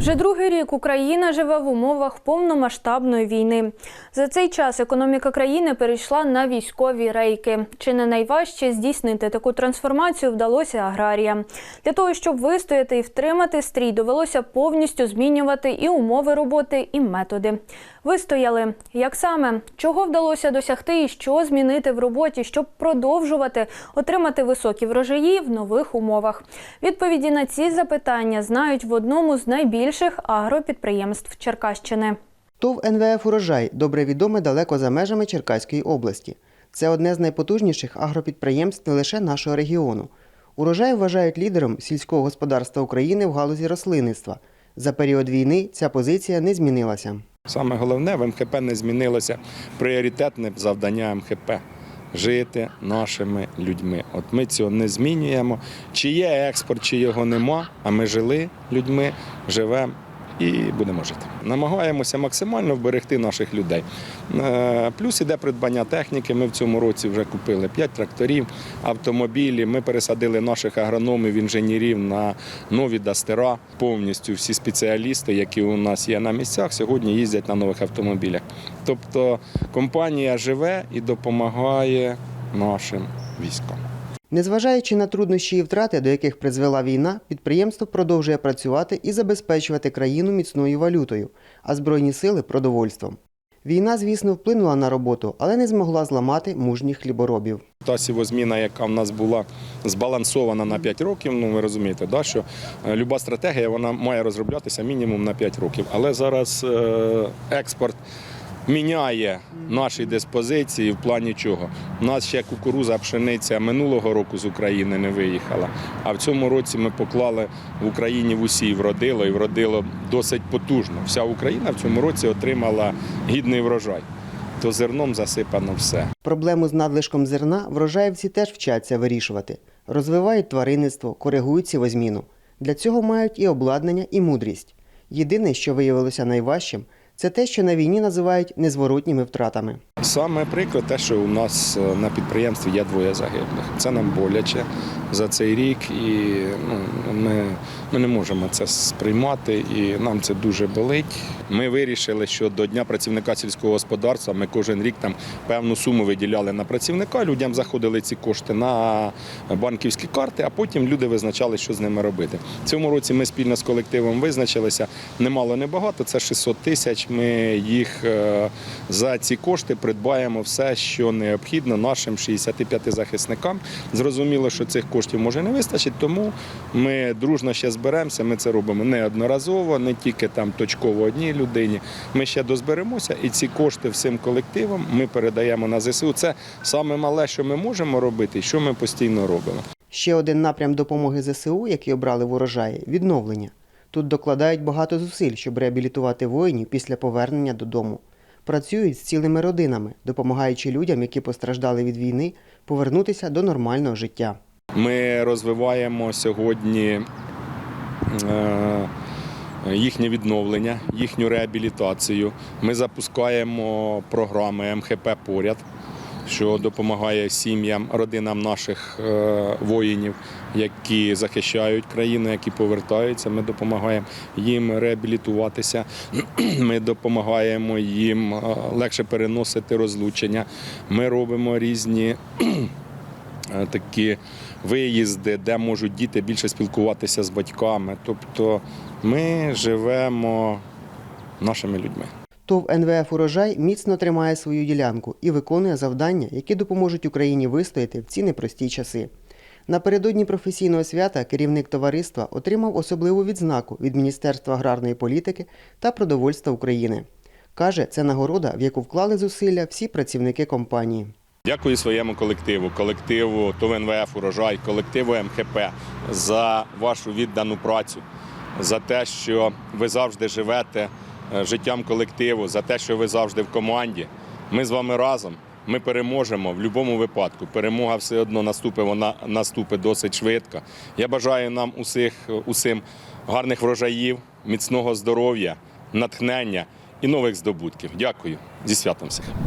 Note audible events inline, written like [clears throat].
Вже другий рік Україна живе в умовах повномасштабної війни. За цей час економіка країни перейшла на військові рейки. Чи не найважче здійснити таку трансформацію вдалося аграріям? Для того, щоб вистояти і втримати стрій, довелося повністю змінювати і умови роботи, і методи. Вистояли. Як саме? Чого вдалося досягти і що змінити в роботі, щоб продовжувати отримати високі врожаї в нових умовах? Відповіді на ці запитання знають в одному з найбільших агропідприємств Черкащини. ТОВ НВФ «Урожай» добре відоме далеко за межами Черкаської області. Це одне з найпотужніших агропідприємств не лише нашого регіону. Урожай вважають лідером сільського господарства України в галузі рослинництва. За період війни ця позиція не змінилася. Саме головне в МХП не змінилося пріоритетне завдання МХП жити нашими людьми. От ми цього не змінюємо. Чи є експорт, чи його нема, а ми жили людьми, живемо. І будемо жити. Намагаємося максимально вберегти наших людей. Е, Плюс іде придбання техніки. Ми в цьому році вже купили 5 тракторів, автомобілі. Ми пересадили наших агрономів, інженерів на нові дастера. Повністю всі спеціалісти, які у нас є на місцях, сьогодні їздять на нових автомобілях. Тобто компанія живе і допомагає нашим військам. Незважаючи на труднощі і втрати, до яких призвела війна, підприємство продовжує працювати і забезпечувати країну міцною валютою, а збройні сили продовольством. Війна, звісно, вплинула на роботу, але не змогла зламати мужніх хліборобів. Та сівозміна, яка в нас була збалансована на 5 років, ну ви розумієте, да, що е, люба стратегія вона має розроблятися мінімум на 5 років. Але зараз е, експорт міняє наші диспозиції в плані чого. У нас ще кукуруза, пшениця минулого року з України не виїхала. А в цьому році ми поклали в Україні в усій вродило і вродило досить потужно. Вся Україна в цьому році отримала гідний врожай. То зерном засипано все. Проблему з надлишком зерна врожаївці теж вчаться вирішувати. Розвивають тваринництво, коригують сівозміну. Для цього мають і обладнання, і мудрість. Єдине, що виявилося найважчим, це те, що на війні називають незворотніми втратами. Саме прикро те, що у нас е, на підприємстві є двоє загиблих. Це нам боляче за цей рік, і ну, ми, ми не можемо це сприймати, і нам це дуже болить. Ми вирішили, що до Дня працівника сільського господарства ми кожен рік там певну суму виділяли на працівника. Людям заходили ці кошти на банківські карти, а потім люди визначали, що з ними робити. В цьому році ми спільно з колективом визначилися немало, не багато. Це 600 тисяч. Ми їх е, за ці кошти придбаємо все, що необхідно нашим 65 захисникам. Зрозуміло, що цих коштів може не вистачить, тому ми дружно ще зберемося. Ми це робимо неодноразово, не тільки там точково одній людині. Ми ще дозберемося, і ці кошти всім колективам ми передаємо на ЗСУ. Це саме мале, що ми можемо робити, і що ми постійно робимо. Ще один напрям допомоги ЗСУ, який обрали в урожаї відновлення. Тут докладають багато зусиль, щоб реабілітувати воїнів після повернення додому. Працюють з цілими родинами, допомагаючи людям, які постраждали від війни, повернутися до нормального життя. Ми розвиваємо сьогодні е, їхнє відновлення, їхню реабілітацію. Ми запускаємо програми МХП поряд, що допомагає сім'ям, родинам наших е, воїнів, які захищають країну, які повертаються. Ми допомагаємо їм реабілітуватися. [clears throat] Ми допомагаємо їм е, легше переносити розлучення. Ми робимо різні [clears throat] е, такі виїзди, де можуть діти більше спілкуватися з батьками. Тобто ми живемо нашими людьми. ТОВ НВФ «Урожай» міцно тримає свою ділянку і виконує завдання, які допоможуть Україні вистояти в ці непрості часи. Напередодні професійного свята керівник товариства отримав особливу відзнаку від Міністерства аграрної політики та продовольства України. Каже, це нагорода, в яку вклали зусилля всі працівники компанії. Дякую своєму колективу, колективу ТОВ НВФ «Урожай», колективу МХП за вашу віддану працю, за те, що ви завжди живете життям колективу, за те, що ви завжди в команді. Ми з вами разом. Ми переможемо в будь-якому випадку. Перемога все одно наступить, вона наступить досить швидко. Я бажаю нам усіх, усім гарних врожаїв, міцного здоров'я, натхнення і нових здобутків. Дякую зі святом всіх.